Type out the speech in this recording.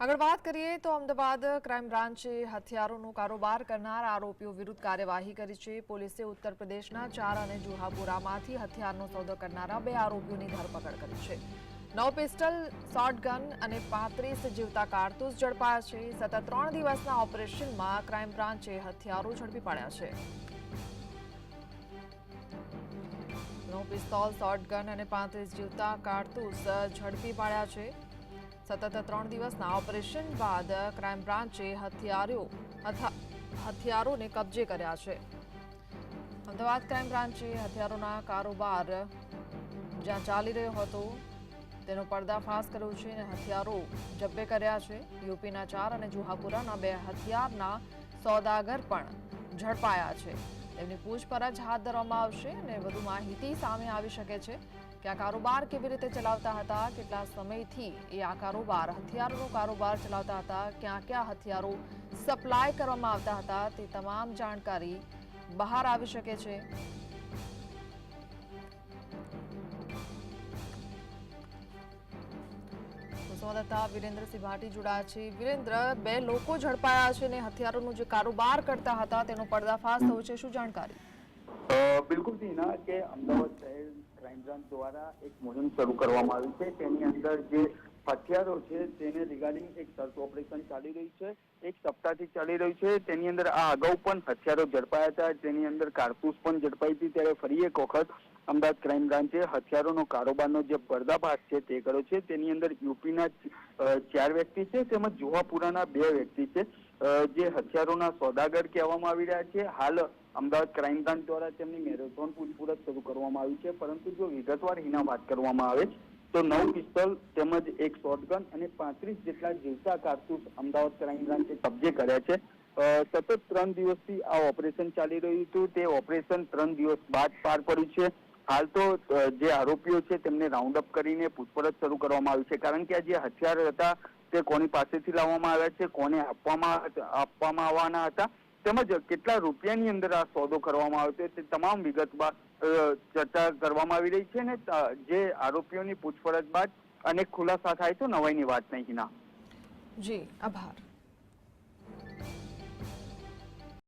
આગળ વાત કરીએ તો અમદાવાદ ક્રાઇમ બ્રાન્ચે હથિયારોનો કારોબાર કરનાર આરોપીઓ વિરુદ્ધ કાર્યવાહી કરી છે. પોલીસે ઉત્તર પ્રદેશના ચાર અને જુહાપુરામાંથી હથિયારનો સોદો કરનારા બે આરોપીઓની ધરપકડ કરી છે. નવ પિસ્ટલ શોટગન અને પાંત્રીસ જીવતા કારતૂસ ઝડપાયા છે. સતત ત્રણ દિવસના ઓપરેશનમાં ક્રાઇમ બ્રાન્ચે હથિયારો ઝડપી પાડ્યા છે. નવ પિસ્તોલ શોટગન અને પાંત્રીસ જીવતા કારતૂસ ઝડપી પાડ્યા છે. સતત ત્રણ દિવસના ઓપરેશન બાદ ક્રાઇમ બ્રાન્ચે હથિયારો હથા- હથિયારોને કબજે કર્યા છે. અમદાવાદ ક્રાઇમ બ્રાન્ચે હથિયારોના કારોબાર જ્યાં ચાલી રહ્યો હતો, તેનો પર્દાફાશ કર્યો છે અને હથિયારો જબ્બે કર્યા છે. યુપીના ચાર અને જુહાપુરાના બે હથિયારના સોદાગર પણ ઝડપાયા છે. તેમની પૂછપરછ હાથ ધરવામાં આવશે અને વધુ માહિતી સામે આવી શકે છે કે આ કારોબાર કેવી રીતે ચલાવતા હતા, કેટલા સમયથી એ આ કારોબાર, હથિયારોનો કારોબાર ચલાવતા હતા, ક્યાં ક્યાં હથિયારો સપ્લાય કરવામાં આવતા હતા તે તમામ જાણકારી બહાર આવી શકે છે. સંવાદદાતા વિરેન્દ્રસિંહ ભાટી જોડાયા છે. વિરેન્દ્ર, બે લોકો ઝડપાયા છે અને હથિયારોનો જે કારોબાર કરતા હતા તેનો પર્દાફાશ થયો છે. શું જાણકારી? બિલકુલ ટીના કે અમદાવાદ શહેર ક્રાઇમ બ્રાન્ચ દ્વારા એક મોહિમ શરૂ કરવામાં આવી છે. તેની અંદર જે હથિયારો છે તેને રિગાર્ડિંગ એક સર્ચ ઓપરેશન ચાલી રહ્યું છે, એક સપ્તાહથી ચાલી રહ્યું છે. તેની અંદર આ અગાઉ પણ હથિયારો ઝડપાયા હતા. તેની અંદર કારતૂસ પણ ઝડપાઈ હતી. ત્યારે ફરી એક વખત અમદાવાદ ક્રાઇમ બ્રાન્ચે હથિયારોનો કારોબારનો જે પર્દાફાશ છે તે કર્યો છે. તેની અંદર યુપીના ચાર વ્યક્તિ છે તેમજ જુહાપુરાના બે વ્યક્તિ છે. જે હથિયારોના સોદાગર કહેવામાં આવી રહ્યા છે. હાલ અમદાવાદ ક્રાઇમ બ્રાન્ચ દ્વારા તેમની મેરેથોન પૂછપરછ શરૂ કરવામાં આવી છે. પરંતુ જો વિગતવાર હિના વાત કરવામાં આવે તો નવ પિસ્તોલ તેમજ એક શોટગન અને પાંત્રીસ જેટલા જીવતા કારતૂસ અમદાવાદ ક્રાઇમ બ્રાન્ચે કબજે કર્યા છે. સતત ત્રણ દિવસથી આ ઓપરેશન ચાલી રહ્યું હતું. તે ઓપરેશન ત્રણ દિવસ બાદ પાર પડ્યું છે. હાલ તો જે આરોપીઓ છે તેમને રાઉન્ડ અપ કરીને પૂછપરછ શરૂ કરવામાં આવી છે. કારણ કે આ જે હથિયાર હતા તે કોની પાસેથી લાવવામાં આવ્યા છે? કોને આપવામાં આપવામાં આવવાના હતા? તેમજ કેટલા રૂપિયાની અંદર આ સોદો કરવામાં આવ્યો તે તમામ વિગત બાદ ચર્ચા કરવામાં આવી રહી છે ને અ, જે આરોપીઓની પૂછપરછ બાદ અનેક ખુલાસા થાય તો નવાઈની વાત નહીં ના જી આભાર.